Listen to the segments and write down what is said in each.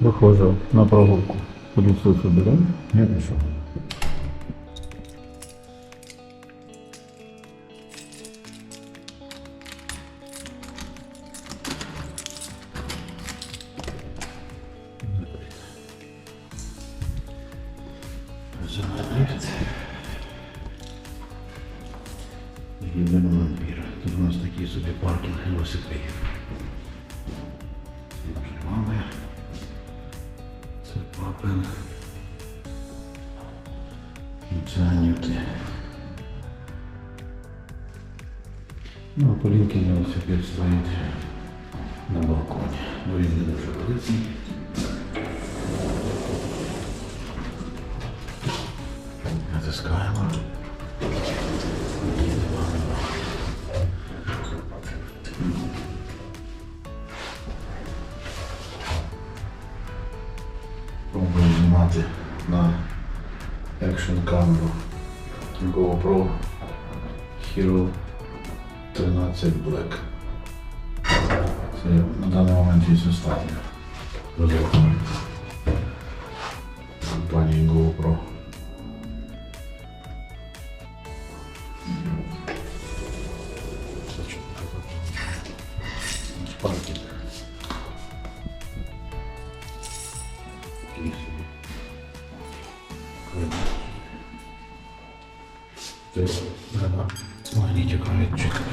Виходжу на прогулку. По лісу собі, Я пішов. Їдемо на. Тут у нас такий собі паркінг велосипедів. І це Анюти. Ну, а Полінки велосипед стоїть на балконі. Бо він не дуже. Натискаємо. Камеру GoPro Hero 13 Black. Це на даний момент є останнє розробка компанії GoPro. Паркінг. Це треба магнітиком чекати.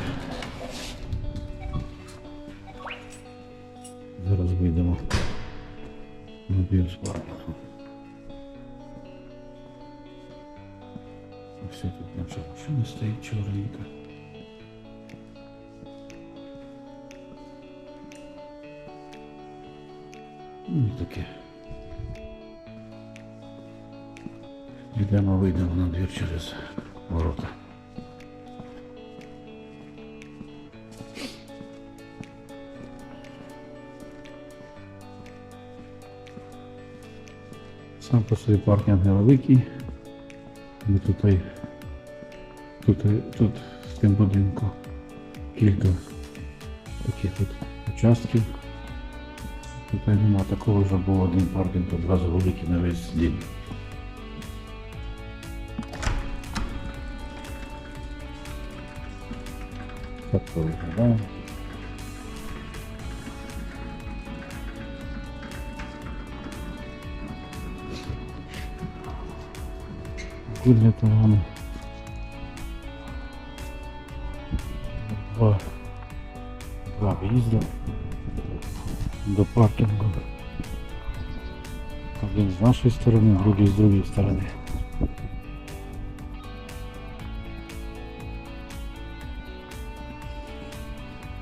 Зараз вийдемо на біос паркінгу. Все тут наша машина стоїть чорненька. Ну і таке. Йдемо, вийдемо на двір через ворота. Сам по собі паркінг невеликий. І тут, і- тут, і- тут в цьому будинку кілька таких от участків. Тут нема такого, що був один паркінг одразу великий на весь дім. Так то виглядає. Виглядає воно. Два, два в'їзди до паркінгу. Один з нашої сторони, другий з другої сторони.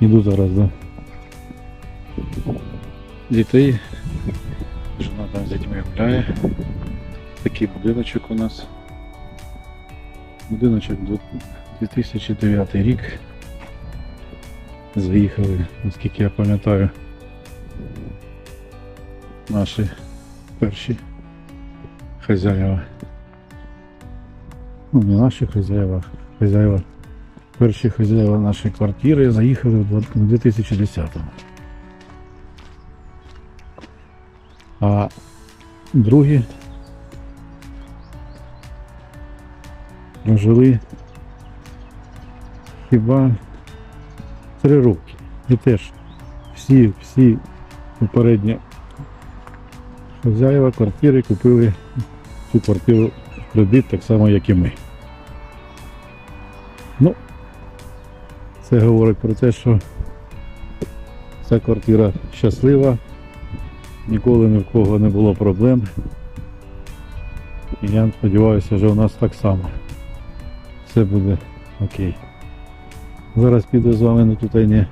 Іду зараз до дітей. Жена там з дітьми гуляє. Такий будиночок у нас. Будиночок 2009 рік. Заїхали, наскільки я пам'ятаю, наші перші хазяїва. Ну, не наші хазяїва, хазяїва. Перші хазяїва нашої квартири заїхали в 2010-му. А другі прожили хіба три роки. І теж всі, всі попередні хазяїва квартири купили цю квартиру в кредит так само, як і ми. Ну, це говорить про те, що ця квартира щаслива, ніколи ні в кого не було проблем. І я сподіваюся, що у нас так само. Все буде окей. Зараз піду з вами ну, тут не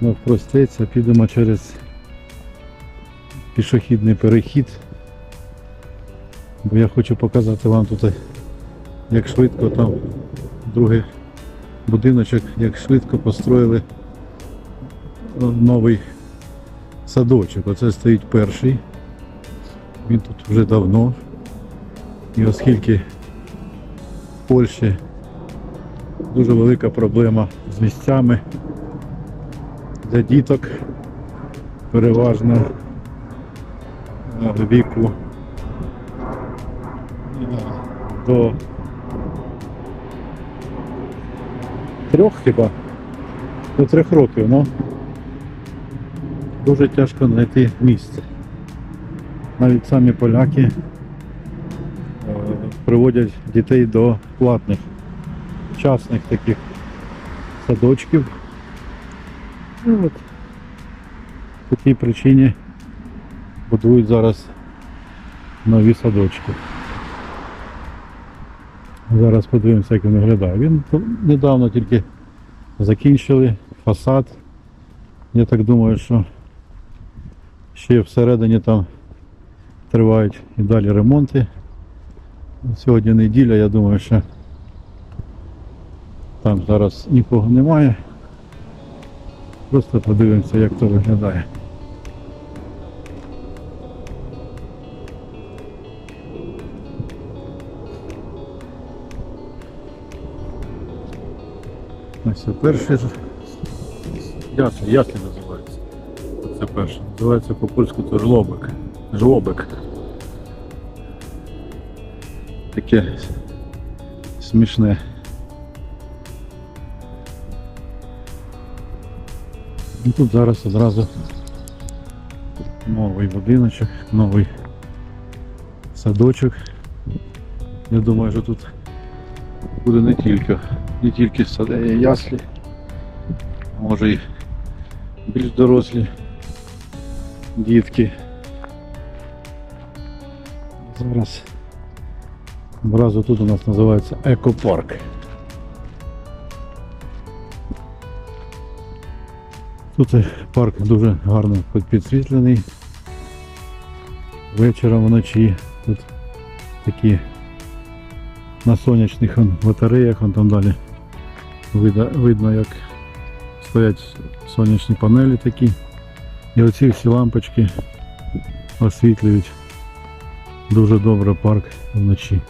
навпростець, підемо через пішохідний перехід. Бо я хочу показати вам тут, як швидко там другий будиночок, як швидко построїли е, новий садочок. Оце стоїть перший. Він тут вже давно. І оскільки в Польщі дуже велика проблема з місцями для діток, переважно віку е, до трьох хіба? До трьох років, ну дуже тяжко знайти місце. Навіть самі поляки е, приводять дітей до платних частних таких садочків. Ну, от, по тій причині будують зараз нові садочки. Зараз подивимося, як він виглядає. Він недавно тільки закінчили фасад. Я так думаю, що ще всередині там тривають і далі ремонти. Сьогодні неділя, я думаю, що там зараз нікого немає. Просто подивимося, як то виглядає. Це перший ж- ясли, ясли називається. Це перше. Називається по-польську то жлобик. Жлобик. Таке смішне. І тут зараз одразу новий будиночок, новий садочок. Я думаю, що тут буде не тільки, не тільки сад- е, яслі, а може і більш дорослі дітки. Зараз одразу тут у нас називається екопарк. Тут парк дуже гарно підсвітлений. Вечором вночі тут такі на сонячних батареях, он там далі видно, видно як стоять сонячні панелі такі. І оці всі лампочки освітлюють дуже добре парк вночі.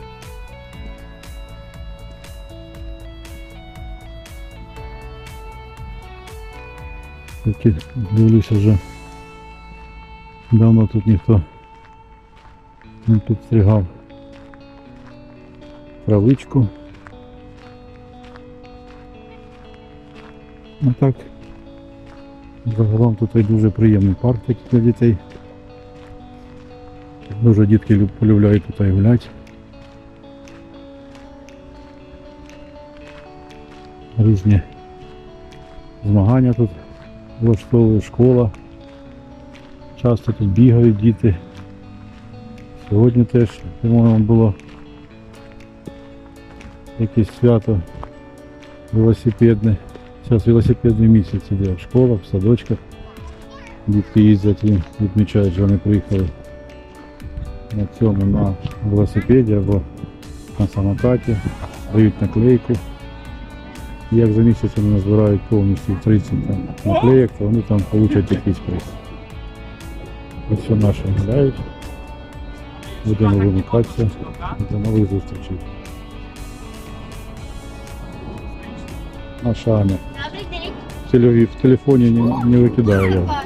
Такі дивлюся вже давно тут ніхто не підстригав травичку. А так, загалом тут дуже приємний парк для дітей. Дуже дітки полюбляють тут гуляти. Різні змагання тут влаштовує школа. Часто тут бігають діти. Сьогодні теж, по-моєму, було якесь свято велосипедне. Зараз велосипедний місяць іде в школах, в садочках. Дітки їздять і відмічають, що вони приїхали на цьому на велосипеді або на самокаті, дають наклейку. Як за місяць вони назбирають повністю 30 там, наклеїк, то вони там получать якийсь приз. Ось все наші гуляють. Будемо вимикатися. До нових зустрічей. Аня. Добрий день. В телефоне в телефоні не, не викидаю я.